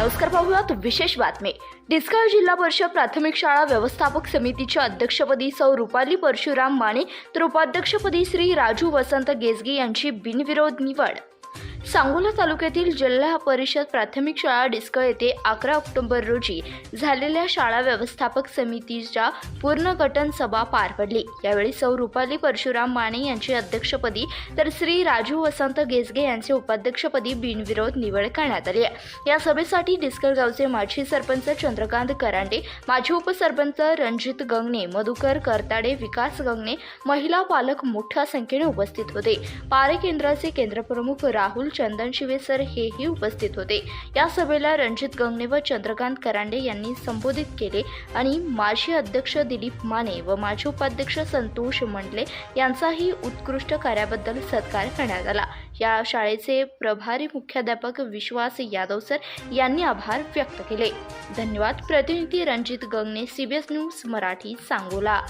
नमस्कार पाहूयात विशेष बातमी. डिस्काळ जिल्हा परिषद प्राथमिक शाळा व्यवस्थापक समितीच्या अध्यक्षपदी सौ रुपाली परशुराम माने तर उपाध्यक्षपदी श्री राजू वसंत गेजगे यांची बिनविरोध निवड. सांगोला तालुक्यातील जिल्हा परिषद प्राथमिक शाळा डिस्कळ येथे अकरा ऑक्टोबर रोजी झालेल्या शाळा व्यवस्थापक समितीच्या पूर्णगठन सभा पार पडली. यावेळी सौ रुपाली परशुराम माने यांची अध्यक्षपदी तर श्री राजू वसंत गेसगे यांचे उपाध्यक्षपदी बिनविरोध निवड करण्यात आली आहे. या सभेसाठी डिस्कळ गावचे माजी सरपंच चंद्रकांत करांडे माजी उपसरपंच रणजित गंगणे मधुकर करताडे विकास गंगणे महिला पालक मोठ्या संख्येने उपस्थित होते. पारे केंद्राचे केंद्रप्रमुख राहुल चंदन शिवेसर हेही उपस्थित होते. या सभेला रणजित गंगणे व चंद्रकांत करांडे यांनी संबोधित केले आणि माजी अध्यक्ष दिलीप माने व माजी उपाध्यक्ष संतोष मंडले यांचाही उत्कृष्ट कार्याबद्दल सत्कार करण्यात आला. या शाळेचे प्रभारी मुख्याध्यापक विश्वास यादव सर यांनी आभार व्यक्त केले. धन्यवाद. प्रतिनिधी रणजित गंगणे सीबीएस न्यूज मराठी सांगोला.